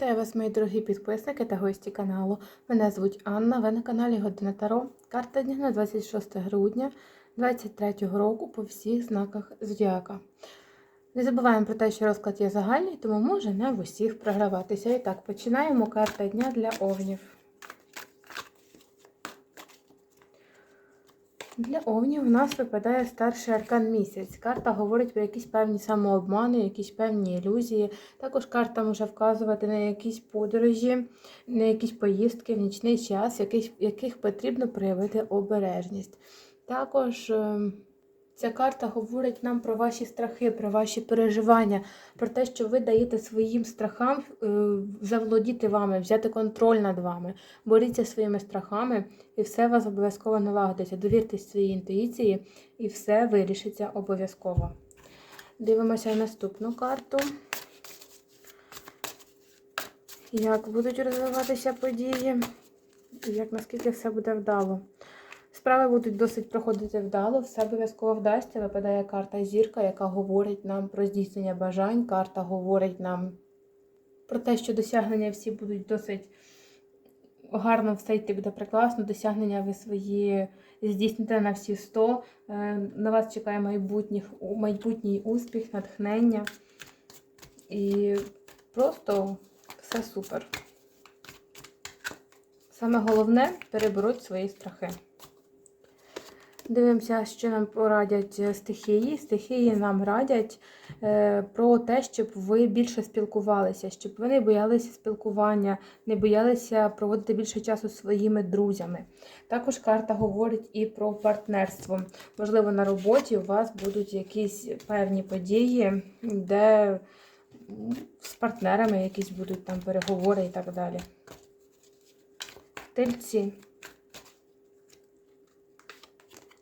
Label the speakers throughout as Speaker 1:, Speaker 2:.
Speaker 1: Вітаю вас, мої дорогі підписники та гості каналу. Мене звуть Анна, ви на каналі Година Таро. Карта дня на 26 грудня 2023 року по всіх знаках Зодіака. Не забуваємо про те, що розклад є загальний, тому може не в усіх програватися. І так, починаємо карта дня для овнів. Для овнів у нас випадає старший аркан місяць. Карта говорить про якісь певні самообмани, якісь певні ілюзії. Також карта може вказувати на якісь подорожі, на якісь поїздки в нічний час, в яких, потрібно проявити обережність. Також е, ця карта говорить нам про ваші страхи, про ваші переживання, про те, що ви даєте своїм страхам е, заволодіти вами, взяти контроль над вами. Боріться своїми страхами, і все у вас обов'язково налагодиться. Довіртесь своїй інтуїції, і все вирішиться обов'язково. Дивимося наступну карту. Як будуть розвиватися події, і як наскільки все буде вдало. Справи будуть досить проходити вдало, все обов'язково вдасться. Випадає карта зірка, яка говорить нам про здійснення бажань. Карта говорить нам про те, що досягнення всі будуть досить гарно все йти буде прекрасно. Досягнення ви свої здійсните на всі 100. Е, На вас чекає майбутніх, майбутній успіх, натхнення. І просто все супер. Саме головне переберуть свої страхи. Дивимося, що нам порадять стихії. Стихії нам радять е, про те, щоб ви більше спілкувалися, щоб ви не боялися спілкування, не боялися проводити більше часу зі своїми друзями. Також карта говорить і про партнерство. Можливо, на роботі у вас будуть якісь певні події, де з партнерами якісь будуть там переговори і так далі. Тельці.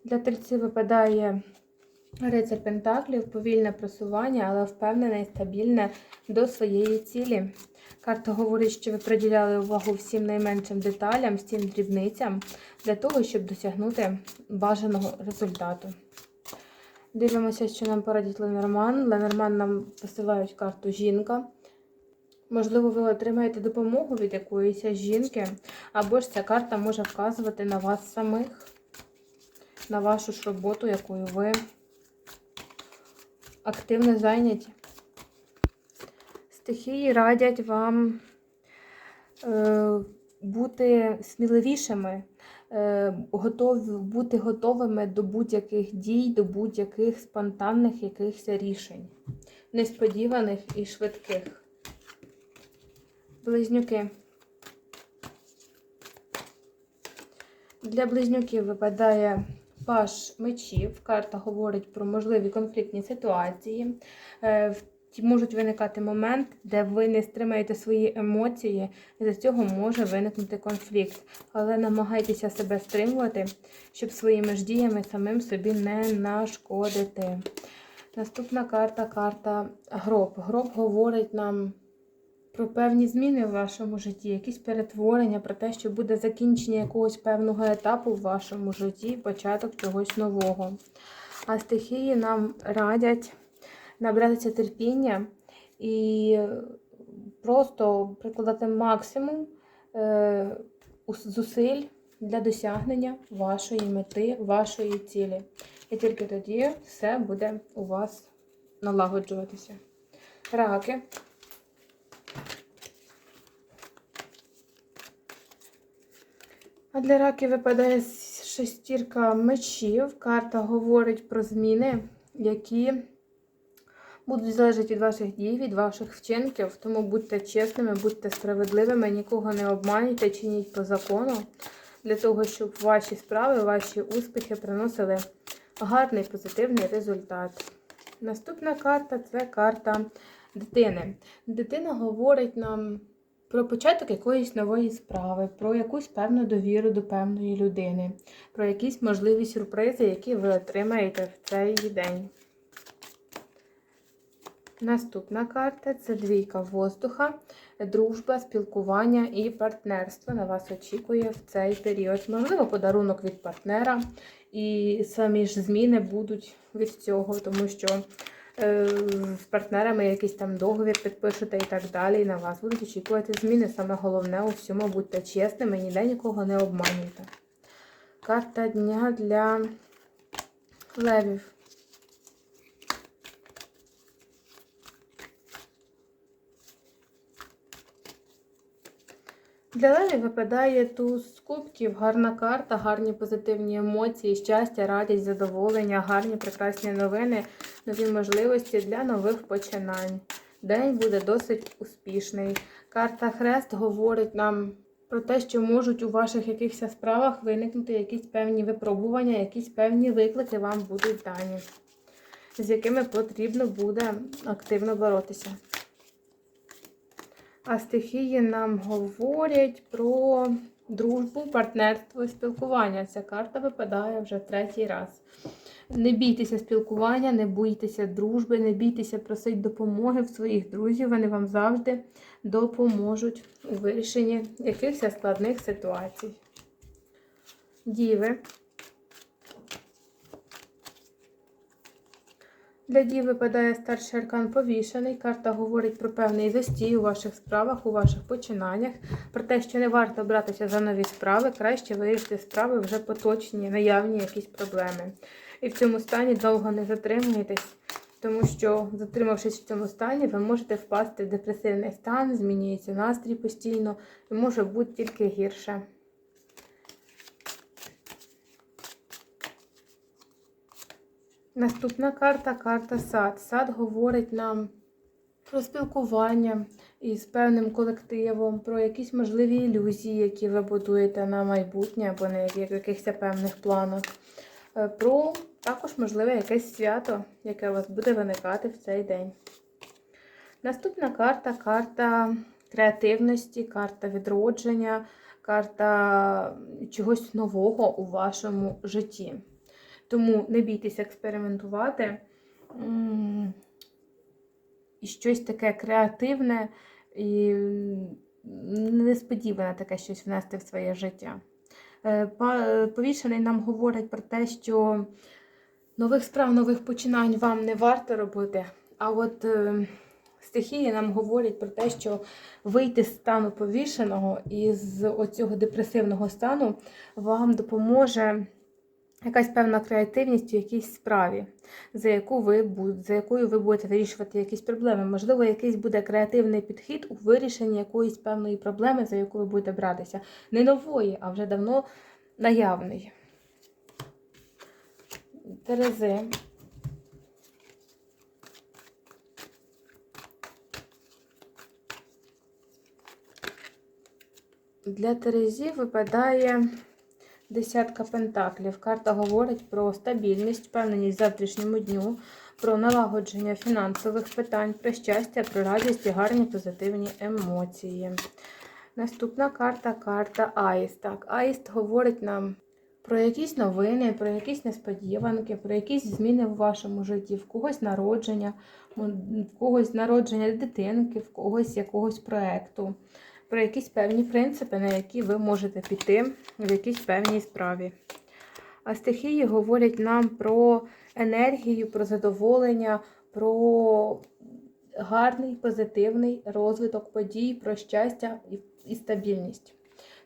Speaker 1: Для тельців випадає рицар Пентаклів, повільне просування, але впевнене і стабільне до своєї цілі. Карта говорить, що ви приділяли увагу всім найменшим деталям, всім дрібницям для того, щоб досягнути бажаного результату. Дивимося, що нам порадить Ленорман. Ленорман нам посилають карту жінка. Можливо, ви отримаєте допомогу від якоїсь жінки, або ж ця карта може вказувати на вас самих на вашу ж роботу, якою ви активно зайняті. Стихії радять вам е, бути сміливішими, е, готові, бути готовими до будь-яких дій, до будь-яких спонтанних якихось рішень, несподіваних і швидких. Близнюки. Для близнюків випадає Паш мечів. Карта говорить про можливі конфліктні ситуації. Е, можуть виникати моменти, де ви не стримаєте свої емоції, і за цього може виникнути конфлікт. Але намагайтеся себе стримувати, щоб своїми ж діями самим собі не нашкодити. Наступна карта карта гроб. Гроб говорить нам про певні зміни в вашому житті, якісь перетворення, про те, що буде закінчення якогось певного етапу в вашому житті, початок чогось нового. А стихії нам радять набратися терпіння і просто прикладати максимум е, зусиль для досягнення вашої мети, вашої цілі. І тільки тоді все буде у вас налагоджуватися. Раки. А для раків випадає шестірка мечів. Карта говорить про зміни, які будуть залежати від ваших дій, від ваших вчинків. Тому будьте чесними, будьте справедливими, нікого не обманюйте, чиніть по закону, для того, щоб ваші справи, ваші успіхи приносили гарний позитивний результат. Наступна карта це карта дитини. Дитина говорить нам про початок якоїсь нової справи, про якусь певну довіру до певної людини, про якісь можливі сюрпризи, які ви отримаєте в цей день. Наступна карта це двійка воздуха, дружба, спілкування і партнерство на вас очікує в цей період. Можливо, подарунок від партнера, і самі ж зміни будуть від цього, тому що з партнерами якийсь там договір підпишете і так далі. І на вас будуть очікувати зміни. Саме головне у всьому будьте чесними, ніде нікого не обманюйте. Карта дня для левів. Для Леві випадає туз кубків, гарна карта, гарні позитивні емоції, щастя, радість, задоволення, гарні прекрасні новини, нові можливості для нових починань. День буде досить успішний. Карта Хрест говорить нам про те, що можуть у ваших якихось справах виникнути якісь певні випробування, якісь певні виклики вам будуть дані, з якими потрібно буде активно боротися. А стихії нам говорять про дружбу, партнерство, і спілкування. Ця карта випадає вже третій раз. Не бійтеся спілкування, не бойтеся дружби, не бійтеся просити допомоги в своїх друзів. Вони вам завжди допоможуть у вирішенні якихось складних ситуацій. Діви. Для дій випадає старший аркан повішений. Карта говорить про певний застій у ваших справах, у ваших починаннях, про те, що не варто братися за нові справи, краще вирішити справи вже поточні, наявні якісь проблеми. І в цьому стані довго не затримуєтесь, тому що, затримавшись в цьому стані, ви можете впасти в депресивний стан, змінюється настрій постійно і може бути тільки гірше. Наступна карта карта сад. Сад говорить нам про спілкування із певним колективом, про якісь можливі ілюзії, які ви будуєте на майбутнє або на яких- якихось певних планах. Е, Про також можливе якесь свято, яке у вас буде виникати в цей день. Наступна карта карта креативності, карта відродження, карта чогось нового у вашому житті. Тому не бійтеся експериментувати. І щось таке креативне і несподіване таке щось внести в своє життя. Е, па- Повішений нам говорить про те, що нових справ, нових починань вам не варто робити. А от е, стихії нам говорять про те, що вийти з стану повішеного і з оцього депресивного стану вам допоможе якась певна креативність у якійсь справі, за, яку ви, за якою ви будете вирішувати якісь проблеми. Можливо, якийсь буде креативний підхід у вирішенні якоїсь певної проблеми, за яку ви будете братися. Не нової, а вже давно наявної. Терези. Для Терезів випадає десятка пентаклів. Карта говорить про стабільність, впевненість в завтрашньому дню, про налагодження фінансових питань, про щастя, про радість і гарні позитивні емоції. Наступна карта карта Аїст. Так, Аїст говорить нам про якісь новини, про якісь несподіванки, про якісь зміни в вашому житті, в когось народження, в когось народження дитинки, в когось якогось проекту, про якісь певні принципи, на які ви можете піти в якійсь певній справі. А стихії говорять нам про енергію, про задоволення, про гарний позитивний розвиток подій, про щастя і, стабільність.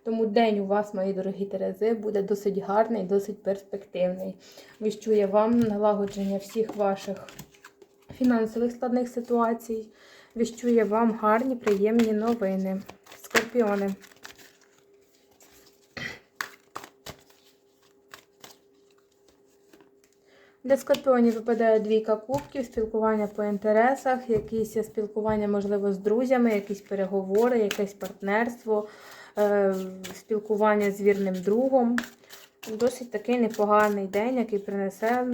Speaker 1: Тому день у вас, мої дорогі Терези, буде досить гарний, досить перспективний. Віщує вам налагодження всіх ваших фінансових складних ситуацій. Віщує вам гарні, приємні новини. Скорпіони. Для скорпіонів випадає двійка кубків, спілкування по інтересах, якісь спілкування, можливо, з друзями, якісь переговори, якесь партнерство, е, спілкування з вірним другом. Досить такий непоганий день, який принесе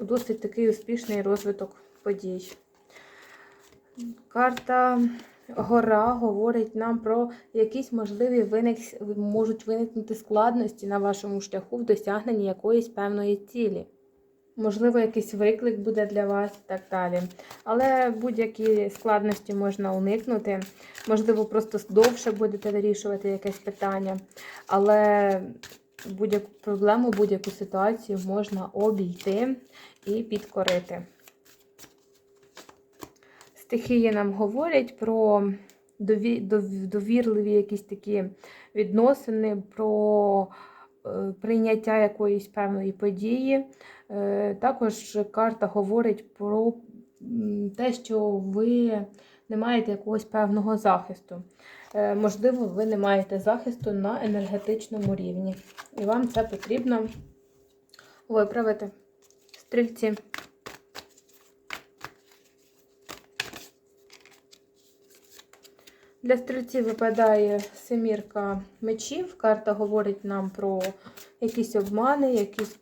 Speaker 1: досить такий успішний розвиток подій. Карта Гора говорить нам про якісь можливі виник... можуть виникнути складності на вашому шляху в досягненні якоїсь певної цілі. Можливо, якийсь виклик буде для вас і так далі. Але будь-які складності можна уникнути. Можливо, просто довше будете вирішувати якесь питання. Але будь-яку проблему, будь-яку ситуацію можна обійти і підкорити. Стихії нам говорять про довірливі якісь такі відносини, про е, прийняття якоїсь певної події. Е, Також карта говорить про те, що ви не маєте якогось певного захисту. Е, Можливо, ви не маєте захисту на енергетичному рівні. І вам це потрібно виправити. Стрільці. Для стрільців випадає семірка мечів. Карта говорить нам про якісь обмани, якісь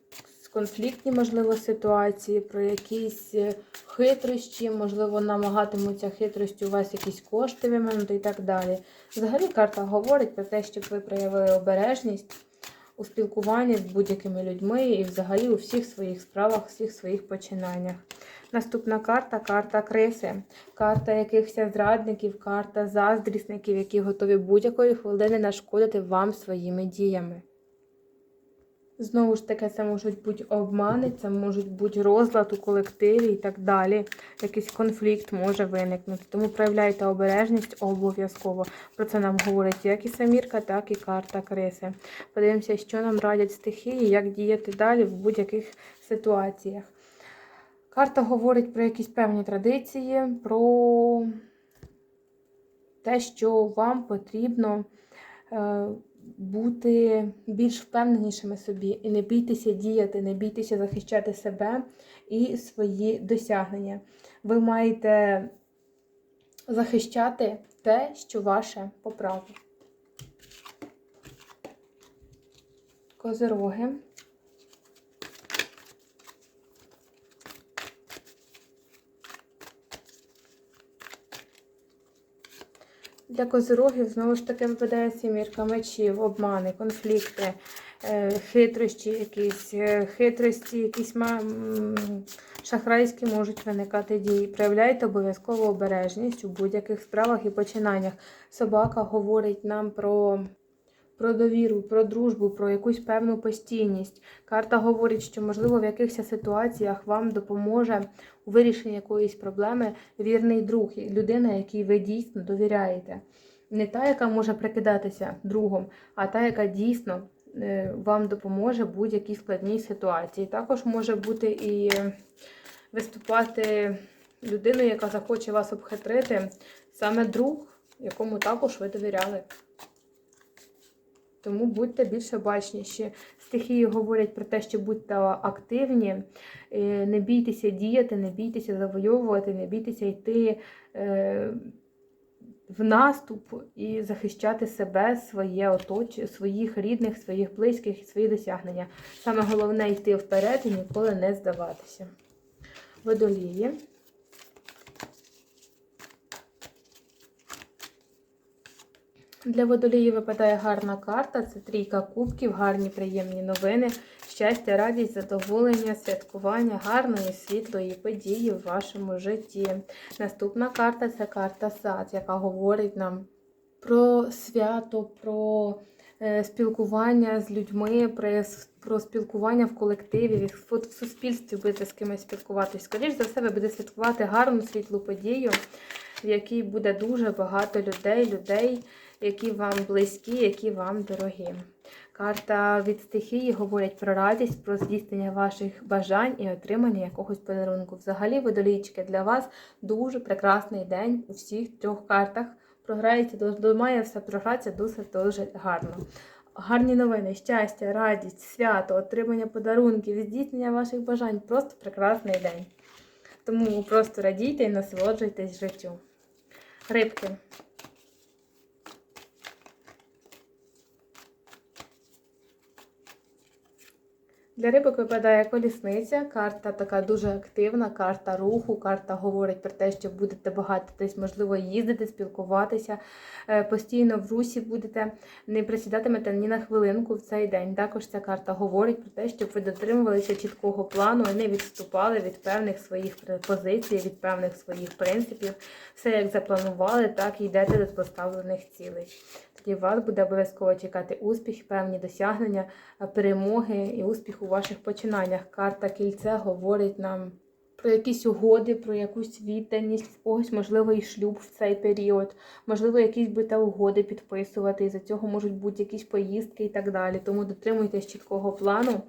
Speaker 1: конфліктні, можливо, ситуації, про якісь е, хитрощі, можливо, намагатимуться хитрості у вас якісь кошти виминути і так далі. Взагалі, карта говорить про те, щоб ви проявили обережність у спілкуванні з будь-якими людьми і взагалі у всіх своїх справах, всіх своїх починаннях. Наступна карта карта криси, карта якихось зрадників, карта заздрісників, які готові будь-якої хвилини нашкодити вам своїми діями. Знову ж таки, це можуть бути обмани, це можуть бути розлад у колективі і так далі. Якийсь конфлікт може виникнути. Тому проявляйте обережність обов'язково. Про це нам говорить як і самірка, так і карта криси. Подивимося, що нам радять стихії, як діяти далі в будь-яких ситуаціях. Карта говорить про якісь певні традиції, про те, що вам потрібно е, бути більш впевненішими собі і не бійтеся діяти, не бійтеся захищати себе і свої досягнення. Ви маєте захищати те, що ваше по праву. Козироги. Для козирогів знову ж таки випадає сімірка мечів, обмани, конфлікти, е, хитрощі, якісь е, хитрості, якісь шахрайські можуть виникати дії. Проявляйте обов'язково обережність у будь-яких справах і починаннях. Собака говорить нам про. Про довіру, про дружбу, про якусь певну постійність. Карта говорить, що, можливо, в якихось ситуаціях вам допоможе у вирішенні якоїсь проблеми вірний друг, людина, якій ви дійсно довіряєте. Не та, яка може прикидатися другом, а та, яка дійсно е, вам допоможе в будь-якій складній ситуації. Також може бути і виступати людиною, яка захоче вас обхитрити, саме друг, якому також ви довіряли. Тому будьте більш обачніші. Стихії говорять про те, що будьте активні, е, не бійтеся діяти, не бійтеся завойовувати, не бійтеся йти е, в наступ і захищати себе, своє оточення, своїх рідних, своїх близьких і свої досягнення. Саме головне йти вперед і ніколи не здаватися. Водолії. Для водолії випадає гарна карта. Це трійка кубків, гарні приємні новини, щастя, радість, задоволення, святкування, гарної, світлої події в вашому житті. Наступна карта це карта сад, яка говорить нам про свято, про е, спілкування з людьми, про, спілкування в колективі, в, суспільстві будете з кимось спілкуватись. Скоріше за все, ви будете святкувати гарну світлу подію, в якій буде дуже багато людей, людей, які вам близькі, які вам дорогі. Карта від стихії говорить про радість, про здійснення ваших бажань і отримання якогось подарунку. Взагалі, водолічки, для вас дуже прекрасний день у всіх трьох картах. Програється, має все програтися дуже дуже гарно. Гарні новини, щастя, радість, свято, отримання подарунків, здійснення ваших бажань. Просто прекрасний день. Тому просто радійте і насолоджуйтесь життю. Рибки. Для рибок випадає колісниця, карта така дуже активна, карта руху, карта говорить про те, що будете багато десь, можливо, їздити, спілкуватися, е, постійно в русі будете, не присідатимете ні на хвилинку в цей день. Також ця карта говорить про те, щоб ви дотримувалися чіткого плану і не відступали від певних своїх позицій, від певних своїх принципів. Все як запланували, так і йдете до поставлених цілей. Тоді вас буде обов'язково чекати успіх, певні досягнення, е, перемоги і успіх у ваших починаннях. Карта кільце говорить нам про якісь угоди, про якусь відданість, в когось, можливо, і шлюб в цей період, можливо, якісь будете угоди підписувати, і за цього можуть бути якісь поїздки і так далі. Тому дотримуйтесь чіткого плану,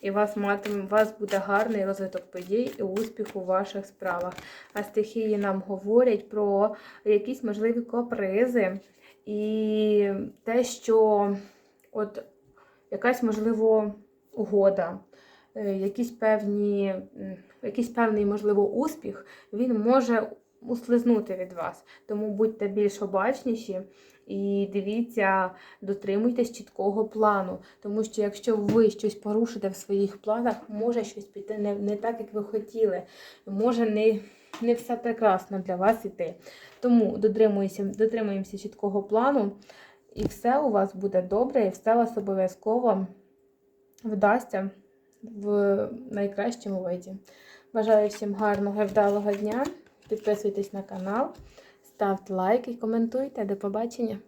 Speaker 1: і вас матиме, вас буде гарний розвиток подій і успіх у ваших справах. А стихії нам говорять про якісь можливі капризи і те, що от якась можливо угода, е, якісь певні, якийсь певний, можливо, успіх, він може услизнути від вас. Тому будьте більш обачніші і дивіться, дотримуйтесь чіткого плану. Тому що якщо ви щось порушите в своїх планах, може щось піти не, не так, як ви хотіли. Може не, не все прекрасно для вас іти. Тому дотримуємося, дотримуємося чіткого плану, і все у вас буде добре, і все вас обов'язково вдасться в найкращому виді. Бажаю всім гарного вдалого дня. Підписуйтесь на канал, ставте лайк і коментуйте. До побачення!